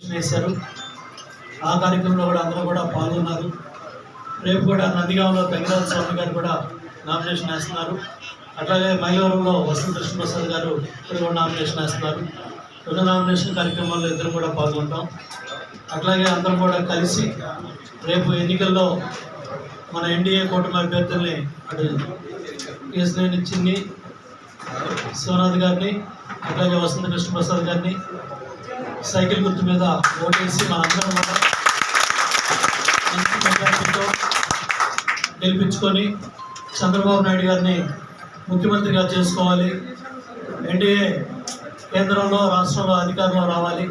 చేశారు. ఆ కార్యక్రమంలో కూడా అందరూ కూడా పాల్గొన్నారు. రేపు కూడా నందిగాంలో తంగిరాజ స్వామి గారు కూడా నామినేషన్ వేస్తున్నారు. అట్లాగే మైలవరంలో వసంత కృష్ణప్రసాద్ గారు ఇప్పుడు కూడా నామినేషన్ వేస్తున్నారు. రెండు నామినేషన్ కార్యక్రమాల్లో ఇద్దరు కూడా పాల్గొంటాం. అట్లాగే అందరం కూడా కలిసి రేపు ఎన్నికల్లో మన ఎన్డీఏ కూటమి అభ్యర్థుల్ని అటు కేసులేని చిన్ని శివనాథ్ గారిని అట్లాగే వసంత కృష్ణప్రసాద్ గారిని సైకిల్ గుర్తు మీద ఓటేసి మనందరం కూడా మంచి మెజార్టీతో గెలిపించుకొని చంద్రబాబు నాయుడు గారిని ముఖ్యమంత్రిగా చేసుకోవాలి. ఎన్డీఏ కేంద్రంలో రాష్ట్రంలో అధికారంలో రావాలి.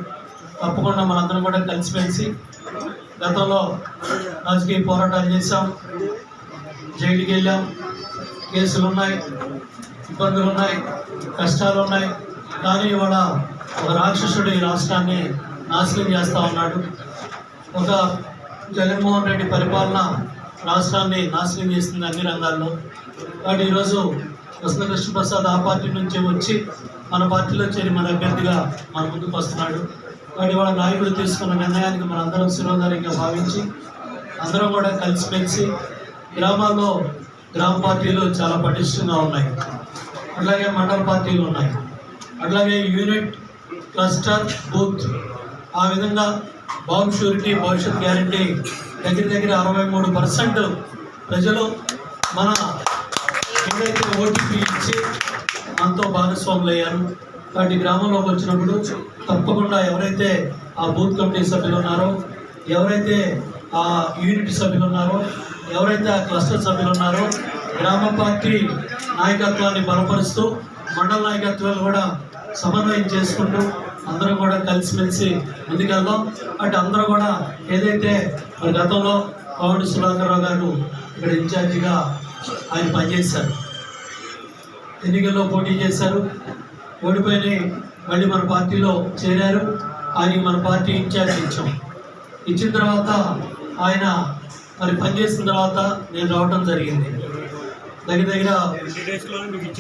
తప్పకుండా మనందరం కూడా కలిసిమెలిసి గతంలో రాజకీయ పోరాటాలు చేశాం. జైలుకి వెళ్ళాం. కేసులు ఉన్నాయి ఇబ్బందులు ఉన్నాయి కష్టాలు ఉన్నాయి కానీ ఇవాళ ఒక రాక్షసుడు ఈ రాష్ట్రాన్ని నాశనం చేస్తూ ఉన్నాడు. ఒక జగన్మోహన్ రెడ్డి పరిపాలన రాష్ట్రాన్ని నాశనం చేస్తుంది అన్ని రంగాల్లో. కాబట్టి ఈరోజు కృష్ణ కృష్ణప్రసాద్ ఆ పార్టీ నుంచి వచ్చి మన పార్టీలో చేరి మన అభ్యర్థిగా మన ముందుకు వస్తున్నాడు. కాబట్టి వాళ్ళ నాయకుడు తీసుకున్న నిర్ణయానికి మన అందరం శిరోధార్యంగా భావించి అందరం కూడా కలిసిమెలిసి గ్రామాల్లో గ్రామ పార్టీలు చాలా పటిష్టంగా ఉన్నాయి. అట్లాగే మండల పార్టీలు ఉన్నాయి. అట్లాగే యూనిట్ క్లస్టర్ బూత్ ఆ విధంగా బాంబు షూరిటీ భవిష్యత్ గ్యారంటీ దగ్గర దగ్గర అరవై మూడు పర్సెంట్ ప్రజలు మన ఏదైతే ఓటీపీ ఇచ్చి మనతో భాగస్వాములు అయ్యారు కాబట్టి గ్రామంలోకి వచ్చినప్పుడు తప్పకుండా ఎవరైతే ఆ బూత్ కమిటీ సభ్యులు ఉన్నారో ఎవరైతే ఆ యూనిట్ సభ్యులు ఉన్నారో ఎవరైతే ఆ క్లస్టర్ సభ్యులు ఉన్నారో గ్రామ పార్టీ నాయకత్వాన్ని బలపరుస్తూ మండల నాయకత్వాలు కూడా సమన్వయం చేసుకుంటూ అందరం కూడా కలిసిమెలిసి ముందుకెళ్దాం. అటు అందరూ కూడా ఏదైతే మరి గతంలో పవన్ సుధాకర్రావు గారు ఇక్కడ ఇన్ఛార్జిగా ఆయన పనిచేశారు ఎన్నికల్లో పోటీ చేశారు ఓడిపోయి మళ్ళీ మన పార్టీలో చేరారు. ఆయనకి మన పార్టీ ఇన్ఛార్జ్ ఇచ్చాం. ఇచ్చిన తర్వాత ఆయన మరి పనిచేసిన తర్వాత నేను రావడం జరిగింది. దగ్గర దగ్గర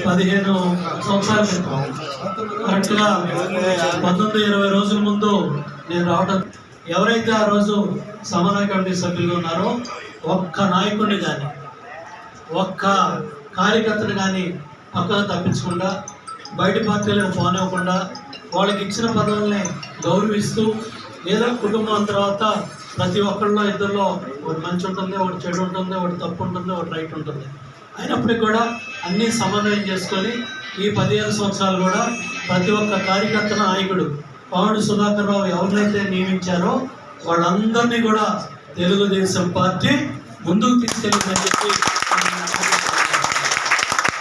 పదిహేను సంవత్సరాల క్రితం. కరెక్ట్గా పంతొమ్మిది ఇరవై రోజుల ముందు నేను రావడం ఎవరైతే ఆ రోజు సమన్వయ కమిటీ సభ్యులు ఉన్నారో ఒక్క నాయకుడిని కానీ ఒక్క కార్యకర్తను కానీ పక్కన తప్పించకుండా బయట ఫోన్ పోనివ్వకుండా వాళ్ళకి ఇచ్చిన పదవుల్ని గౌరవిస్తూ ఏదో కుటుంబం తర్వాత ప్రతి ఒక్కళ్ళలో ఇద్దరిలో ఒకటి మంచి ఉంటుంది ఒకటి చెడు ఉంటుంది ఒకటి తప్పు ఉంటుంది ఒకటి రైట్ ఉంటుంది. అయినప్పటికీ కూడా అన్నీ సమన్వయం చేసుకొని ఈ పదిహేను సంవత్సరాలు కూడా ప్రతి ఒక్క కార్యకర్త నాయకుడు పవన్ సుధాకర్ రావు ఎవరినైతే నియమించారో వాళ్ళందరినీ కూడా తెలుగుదేశం పార్టీ ముందుకు తీసుకెళ్ళిందని చెప్పి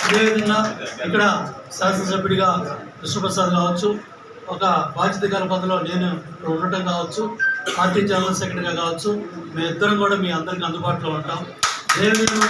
అదేవిధంగా ఇక్కడ శాసనసభ్యుడిగా కృష్ణప్రసాద్ కావచ్చు ఒక బాధ్యత గల పదలో నేను ఉండటం కావచ్చు పార్టీ జనరల్ సెక్రటరీగా కావచ్చు మేమిద్దరం కూడా మీ అందరికి అందుబాటులో ఉంటాం. అదేవిధంగా